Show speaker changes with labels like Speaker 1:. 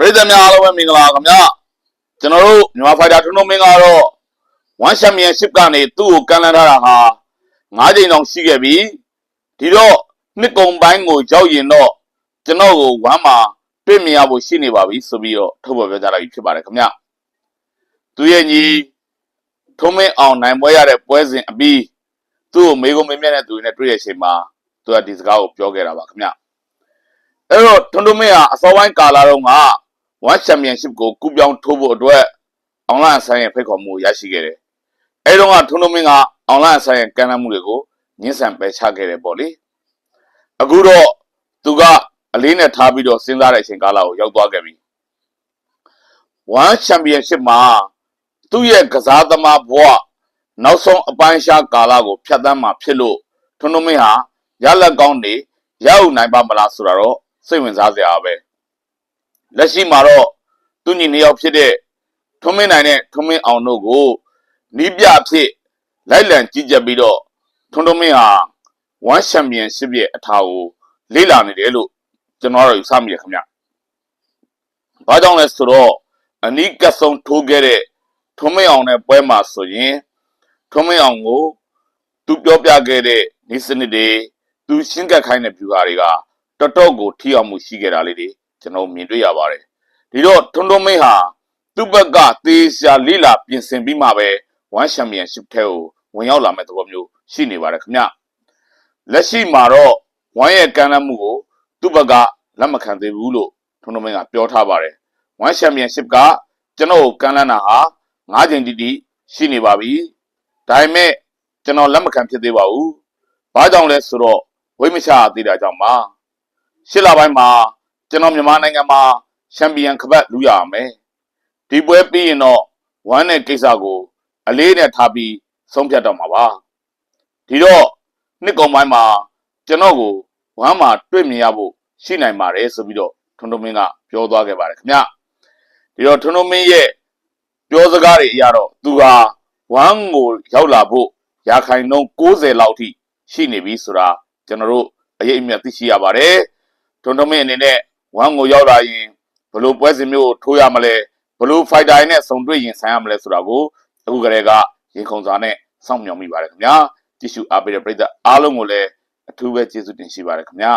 Speaker 1: ပရိသတ်များအားလုံးပဲမင်္ဂလာခင်ဗျာကျွန်တော်တို့မြန်မာဖိုက်တာထွန်းထွန်းမင်းကတော့1 championship ကနေသူ့ကိုကန်လန်းထားတာဟာ9ချိန်တောင်ရှိခဲ့ပြီဒီတော့နှစ်ကုံပိုင်းကိုရောက်ရင်တော့ကျွန်တော်ကို1မှာတွေ့မြင်ရဖို့ရှိနေပါပြီဆိုပြီးတော့ထုတ်ဖော်ပြောကြားလိုက်ပြီဖြစ်ပါတယ်ခင်ဗျာသူရဲ့ညီထုံးမင်းအောင်နိုင်ပွဲရတဲ့ပွဲစဉ်အပြီးသူ့ကိုမေကုံမင်းမြတ်တဲ့သူတွေနဲ့တွေ့တဲ့အချိန်မှာသူကဒီစကားကိုပြောခဲ့တာပါခင်ဗျာအဲ့တော့ထွန်းထွန်းမင်းဟာအစောပိုင်းကာလာတော့က 1 championship ကိုကူပြောင်းထိုးဖို့အတွက်အောင်လန်ဆိုင်ရဲ့ဖိတ်ခေါ်မှုကိုရရှိခဲ့တယ်။အဲ့တော့ကထွန်းထွန်းမင်းကအောင်လန်ဆိုင်ရဲ့ကမ်းလှမ်းမှုတွေကိုညှင်းဆန်ပယ်ချခဲ့တယ်ပေါ့လေ။အခုတော့သူကအလေးနဲ့ထားပြီးတော့စဉ်းစားတဲ့အချိန်ကာလကိုရောက်သွားခဲ့ပြီ။1 championship မှာသူ့ရဲ့ကစားသမားဘဝနောက်ဆုံးအပိုင်းရှားကာလကိုဖျက်ဆီးမှာဖြစ်လို့ထွန်းထွန်းမင်းဟာရလက်ကောင်းနေရအောင်နိုင်ပါမလားဆိုတာတော့စိတ်ဝင်စားစရာပဲ လက်ရှိမှာတော့သူညီနှစ်ယောက်ဖြစ်တဲ့ထွန်းမင်းနိုင်နဲ့ထွန်းမင်းအောင်တို့ကိုနီးပြအဖြစ်လိုက်လံကြီးကြပ်ပြီးတော့ထွန်းထွန်းမင်းဟာ1 championship ရဲ့အထာကိုလေ့လာနေတယ်လို့ကျွန်တော်တို့ယူဆမိတယ်ခင်ဗျ။ဘာကြောင့်လဲဆိုတော့အနီးကပ်ဆုံးထိုးခဲ့တဲ့ထွန်းမင်းအောင်နဲ့ပွဲမှာဆိုရင်ထွန်းမင်းအောင်ကိုသူပြောပြခဲ့တဲ့ဤစနစ်တွေသူရှင်းကပ်ခိုင်းတဲ့ view ဟာတွေကတော်တော်ကိုထိအောင်မှုရှိခဲ့တာလေးတွေ ကျွန်တော်မြင်တွေ့ရပါတယ်ဒီတော့ထွန်းထွန်းမင်းဟာသူ့ဘက်ကသေချာလိလာပြင်ဆင်ပြီးမှပဲ1 championship ထဲကိုဝင်ရောက်လာမဲ့သဘောမျိုးရှိနေပါတယ်ခင်ဗျလက်ရှိမှာတော့1ရဲ့ကမ်းလှမ်းမှုကိုသူ့ဘက်ကလက်မခံသေးဘူးလို့ထွန်းထွန်းမင်းကပြောထားပါတယ်1 championship ကကျွန်တော်ကိုကမ်းလှမ်းတာဟာ9ချိန်တိတိရှိနေပါပြီဒါပေမဲ့ကျွန်တော်လက်မခံဖြစ်သေးပါဘူးဘာကြောင့်လဲဆိုတော့ဝိမချသေးတာကြောင့်ပါရှစ်လပိုင်းမှာ ကျွန်တော်မြန်မာနိုင်ငံမှာချန်ပီယံခပတ်လူရအောင်မယ်ဒီပွဲပြီးရင်တော့ဝမ်းနဲ့ကိစ္စကိုအလေးနဲ့ထားပြီးဆုံးဖြတ်တော့မှာပါဒီတော့နှစ်ကုန်ပိုင်းမှာကျွန်တော်ကိုဝမ်းမှာတွေ့မြင်ရဖို့ရှိနိုင်ပါတယ်ဆိုပြီးတော့ထွန်းထွန်းမင်းကပြောသွားခဲ့ပါတယ်ခင်ဗျဒီတော့ထွန်းထွန်းမင်းရဲ့ပြောစကားတွေအရတော့သူဟာဝမ်းကိုရောက်လာဖို့ရာခိုင်နှုန်း60လောက်ထိရှိနေပြီဆိုတာကျွန်တော်တို့အရေးအမြတ်သိရှိရပါတယ်ထွန်းထွန်းမင်းအနေနဲ့ ဝမ်းကိုရောက်လာရင်ဘယ်လိုပွဲစဉ်မျိုးကိုထိုးရမလဲဘယ်လိုဖိုက်တာနဲ့ဆုံတွေ့ရင်ဆိုင်ရမလဲဆိုတာကိုအခုကလေးကရင်ခုန်စွာနဲ့စောင့်မျှော်မိပါတယ်ခင်ဗျာကြည့်ရှုအားပေးတဲ့ပရိသတ်အားလုံးကိုလည်းအထူးပဲကျေးဇူးတင်ရှိပါတယ်ခင်ဗျာ